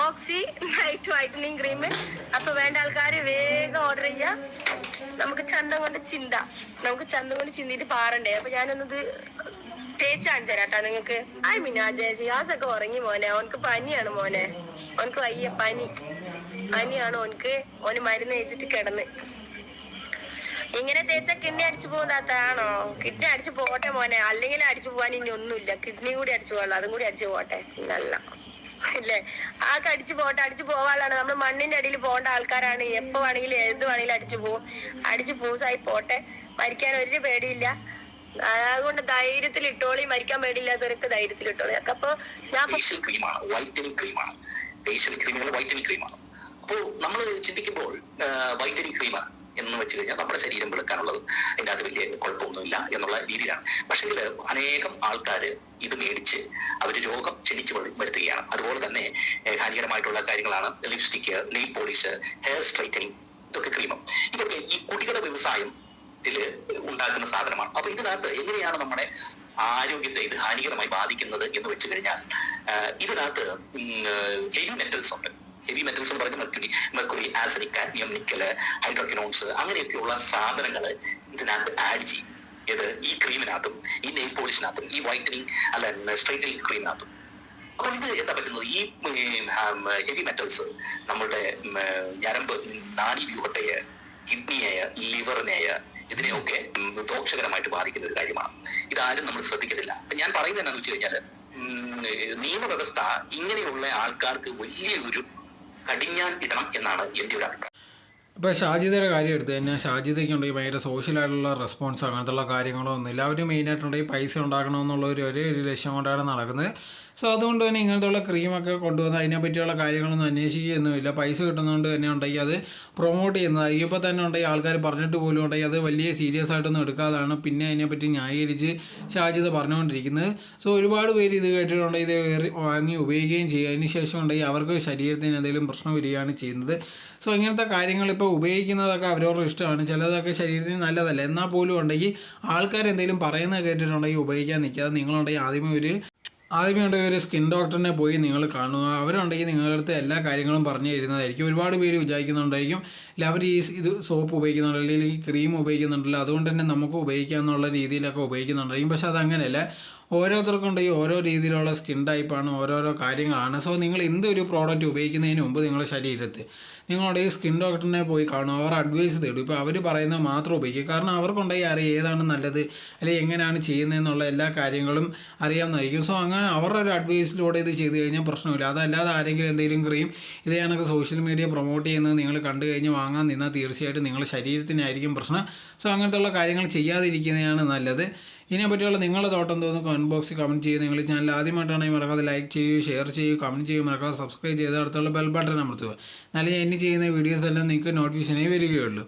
ഓക്സി night whitening cream അപ്പൊ വേണ്ട ആൾക്കാർ വേഗം ഓർഡർ ചെയ്യാം. നമുക്ക് ചന്തം കൊണ്ട് ചിന്ത. നമുക്ക് ചന്തം കൊണ്ട് ചിന്തിട്ട് പാറണ്ടേ. അപ്പൊ ഞാനൊന്നത് തേച്ച് കാണിച്ചു തരാട്ടാ നിങ്ങക്ക്. ഐ മീൻ ആ ജിയാസൊക്കെ ഉറങ്ങി മോനെ. ഓനക്ക് പനിയാണ് മോനെ. ഓനക്ക് വയ്യ പനി. പനിയാണ് ഓനക്ക് ഓന് മരുന്ന് കഴിച്ചിട്ട് കിടന്ന്. ഇങ്ങനെ തേച്ച കിഡ്നി അടിച്ചു പോകുന്നതാണോ കിഡ്നി അടിച്ചു പോട്ടെ മോനെ. അല്ലെങ്കിൽ അടിച്ചു പോകാൻ ഇനി ഒന്നുമില്ല. കിഡ്നി കൂടി അടിച്ചു പോകാനുള്ള. അതും കൂടി അടിച്ചു പോട്ടെ. നല്ല ഇല്ലേ ആ അടിച്ചു പോട്ടെ അടിച്ചു പോവാനാണ് നമ്മൾ മണ്ണിന്റെ അടിയിൽ പോകേണ്ട ആൾക്കാരാണ്. എപ്പോ വേണമെങ്കിലും എന്ത് വേണമെങ്കിലും അടിച്ചു പോവും. അടിച്ചു പൂസായി പോട്ടെ. മരിക്കാൻ ഒരു പേടിയില്ല. അതുകൊണ്ട് ധൈര്യത്തിൽ ഇട്ടോളി മരിക്കാൻ പേടിയില്ലാത്തവർക്ക് ധൈര്യത്തിൽ ഇട്ടോളി ഒക്കെ അപ്പൊ ഞാൻ ഫേഷ്യൽ ക്രീമാണ്. വൈറ്റനിങ് ക്രീമാണ്. ഫേഷ്യൽ ക്രീമാണ്. അപ്പോൾ നമ്മൾ ചിന്തിക്കുമ്പോൾ വൈറ്റമിൻ ക്രീം എന്ന് വെച്ച് കഴിഞ്ഞാൽ നമ്മുടെ ശരീരം വെളുക്കാനുള്ളത് അതിന്റെ അത് വലിയ കുഴപ്പമൊന്നുമില്ല എന്നുള്ള രീതിയിലാണ്. പക്ഷേ അനേകം ആൾക്കാർ ഇത് മേടിച്ച് അവർ രോഗം ക്ഷണിച്ച് വരു- വരുത്തുകയാണ്. അതുപോലെ തന്നെ ഹാനികരമായിട്ടുള്ള കാര്യങ്ങളാണ് lipstick nail polish hair straightening ഇതൊക്കെ ക്രീമും. ഇതൊക്കെ ഈ കുടികളുടെ വ്യവസായം ഉണ്ടാക്കുന്ന സാധനമാണ്. അപ്പൊ ഇതിനകത്ത് എങ്ങനെയാണ് നമ്മുടെ ആരോഗ്യത്തെ ഇത് ഹാനികരമായി ബാധിക്കുന്നത് എന്ന് വെച്ച് കഴിഞ്ഞാൽ ഇതിനകത്ത് ഹെവി മെറ്റൽസ് ഉണ്ട്. ഹെവി മെറ്റൽസ് എന്ന് പറയുന്നത് mercury mercury acidic cadmium nickel hydroquinones അങ്ങനെയൊക്കെയുള്ള സാധനങ്ങൾ ഇതിനകത്ത് ആഡ് ചെയ്യും. ഇത് ഈ ക്രീമിനകത്തും ഈ നെയിൽ പോളിഷിനകത്തും ഈ വൈറ്റനിങ് അല്ല സ്ട്രൈറ്റനിങ് ക്രീമിനകത്തും അപ്പൊ ഇത് എന്താ പറ്റുന്നത്? ഈ ഹെവി മെറ്റൽസ് നമ്മുടെ ഞരമ്പ് നാഡീവ്യൂഹത്തെ കിഡ്നിയെ ലിവറിനെയ ഇതിനെയൊക്കെ ദോഷകരമായിട്ട് ബാധിക്കുന്ന ഒരു കാര്യമാണ്. ഇതാരും നമ്മൾ ശ്രദ്ധിക്കുന്നില്ല അപ്പൊ ഞാൻ പറയുന്നത് എന്താണെന്ന് വെച്ച് കഴിഞ്ഞാൽ നിയമവ്യവസ്ഥ ഇങ്ങനെയുള്ള ആൾക്കാർക്ക് വലിയൊരു കടിഞ്ഞാൻ ഇടണം എന്നാണ് എന്റെ ഒരു അഭിപ്രായം. ഇപ്പോൾ ഷാജിദയുടെ കാര്യം എടുത്തു കഴിഞ്ഞാൽ ഷാജിദയ്ക്ക് ഉണ്ടെങ്കിൽ ഭയങ്കര സോഷ്യലായിട്ടുള്ള റെസ്പോൺസ് അങ്ങനത്തുള്ള കാര്യങ്ങളോ ഒന്നും ഇല്ല. അവർ മെയിനായിട്ടുണ്ടെങ്കിൽ പൈസ ഉണ്ടാക്കണമെന്നുള്ള ഒരു ഒരേ ഒരു ലക്ഷ്യം കൊണ്ടാണ് നടക്കുന്നത്. സോ അതുകൊണ്ട് തന്നെ ഇങ്ങനത്തെയുള്ള ക്രീമൊക്കെ കൊണ്ടുവന്ന് അതിനെ പറ്റിയുള്ള കാര്യങ്ങളൊന്നും അന്വേഷിക്കുകയൊന്നുമില്ല പൈസ കിട്ടുന്നതുകൊണ്ട് തന്നെ ഉണ്ടെങ്കിൽ അത് പ്രൊമോട്ട് ചെയ്യുന്നതായിരിക്കും. ഇപ്പോൾ തന്നെ ഉണ്ടെങ്കിൽ ആൾക്കാർ പറഞ്ഞിട്ട് പോലും ഉണ്ടെങ്കിൽ അത് വലിയ സീരിയസ് ആയിട്ടൊന്നും എടുക്കാതാണ്. പിന്നെ അതിനെപ്പറ്റി ന്യായീകരിച്ച് ഷാജിത പറഞ്ഞുകൊണ്ടിരിക്കുന്നത്. സോ ഒരുപാട് പേര് ഇത് കേട്ടിട്ടുണ്ടെങ്കിൽ ഇത് കയറി വാങ്ങി ഉപയോഗിക്കുകയും ചെയ്യുക അതിന് ശേഷം ഉണ്ടെങ്കിൽ അവർക്ക് ശരീരത്തിന് എന്തെങ്കിലും പ്രശ്നം വരികയാണ് ചെയ്യുന്നത്. സോ ഇങ്ങനത്തെ കാര്യങ്ങൾ ഇപ്പോൾ ഉപയോഗിക്കുന്നതൊക്കെ അവരവരുടെ ഇഷ്ടമാണ്. ചിലതൊക്കെ ശരീരത്തിന് നല്ലതല്ല. എന്നാൽ പോലും ഉണ്ടെങ്കിൽ ആൾക്കാർ എന്തെങ്കിലും പറയുന്നത് കേട്ടിട്ടുണ്ടെങ്കിൽ ഉപയോഗിക്കാൻ നിൽക്കാതെ നിങ്ങളുണ്ടെങ്കിൽ ആദ്യമേ ഒരു ആദ്യമേ ഉണ്ടെങ്കിൽ ഒരു സ്കിൻ ഡോക്ടറിനെ പോയി നിങ്ങൾ കാണുക. അവരുണ്ടെങ്കിൽ നിങ്ങളുടെ അടുത്ത് എല്ലാ കാര്യങ്ങളും പറഞ്ഞു തരുന്നതായിരിക്കും ഒരുപാട് പേര് വിചാരിക്കുന്നുണ്ടായിരിക്കും. അല്ല അവർ ഈ ഇത് സോപ്പ് ഉപയോഗിക്കുന്നുണ്ടല്ലോ അല്ലെങ്കിൽ ക്രീം ഉപയോഗിക്കുന്നുണ്ടല്ലോ. അതുകൊണ്ട് തന്നെ നമുക്ക് ഉപയോഗിക്കാം എന്നുള്ള രീതിയിലൊക്കെ ഉപയോഗിക്കുന്നുണ്ടായിരിക്കും. പക്ഷെ അതങ്ങനെയല്ല. ഓരോരുത്തർക്കും ഉണ്ട് ഈ ഓരോ രീതിയിലുള്ള സ്കിൻ ടൈപ്പാണ് ഓരോരോ കാര്യങ്ങളാണ്. സോ നിങ്ങൾ എന്തൊരു പ്രോഡക്റ്റ് ഉപയോഗിക്കുന്നതിന് മുമ്പ് നിങ്ങളുടെ ശരീരത്ത് നിങ്ങളുടെ ഈ സ്കിൻ ഡോക്ടറിനെ പോയി കാണും അവർ അഡ്വൈസ് തേടും. ഇപ്പോൾ അവർ പറയുന്നത് മാത്രം ഉപയോഗിക്കുക. കാരണം അവർക്കുണ്ടെങ്കിൽ അറിയാം ഏതാണ് നല്ലത് അല്ലെങ്കിൽ എങ്ങനെയാണ് ചെയ്യുന്നതെന്നുള്ള എല്ലാ കാര്യങ്ങളും അറിയാമെന്നായിരിക്കും സോ അങ്ങനെ അവരുടെ ഒരു അഡ്വൈസിലൂടെ ഇത് ചെയ്ത് കഴിഞ്ഞാൽ പ്രശ്നമില്ല. അതല്ലാതെ ആരെങ്കിലും എന്തെങ്കിലും ക്രീം ഇത് കണക്ക് സോഷ്യൽ മീഡിയ പ്രൊമോട്ട് ചെയ്യുന്നത് നിങ്ങൾ കണ്ടു കഴിഞ്ഞ് വാങ്ങാൻ നിന്നാൽ തീർച്ചയായിട്ടും നിങ്ങളുടെ ശരീരത്തിനായിരിക്കും പ്രശ്നം. സോ അങ്ങനത്തെയുള്ള കാര്യങ്ങൾ ചെയ്യാതിരിക്കുന്നതാണ് നല്ലത്. ഇതിനെ പറ്റിയുള്ള നിങ്ങളുടെ തോട്ടം തോന്നുന്നു കമന്റ് ബോക്സിൽ കമന്റ് ചെയ്യുക. നിങ്ങൾ ചാനൽ ആദ്യമായിട്ടാണെങ്കിൽ മറക്കാതെ ലൈക്ക് ചെയ്യുക ഷെയർ ചെയ്യുക കമന്റ് ചെയ്യുക. മറക്കാതെ സബ്സ്ക്രൈബ് ചെയ്ത് അടുത്തുള്ള ബെൽ ബട്ടൺ അമർത്തുക. എന്നാലേ ഞാൻ ഇനി ചെയ്യുന്ന വീഡിയോസ് എല്ലാം നിങ്ങൾക്ക് നോട്ടിഫിക്കേഷനായി വരികയുള്ളൂ.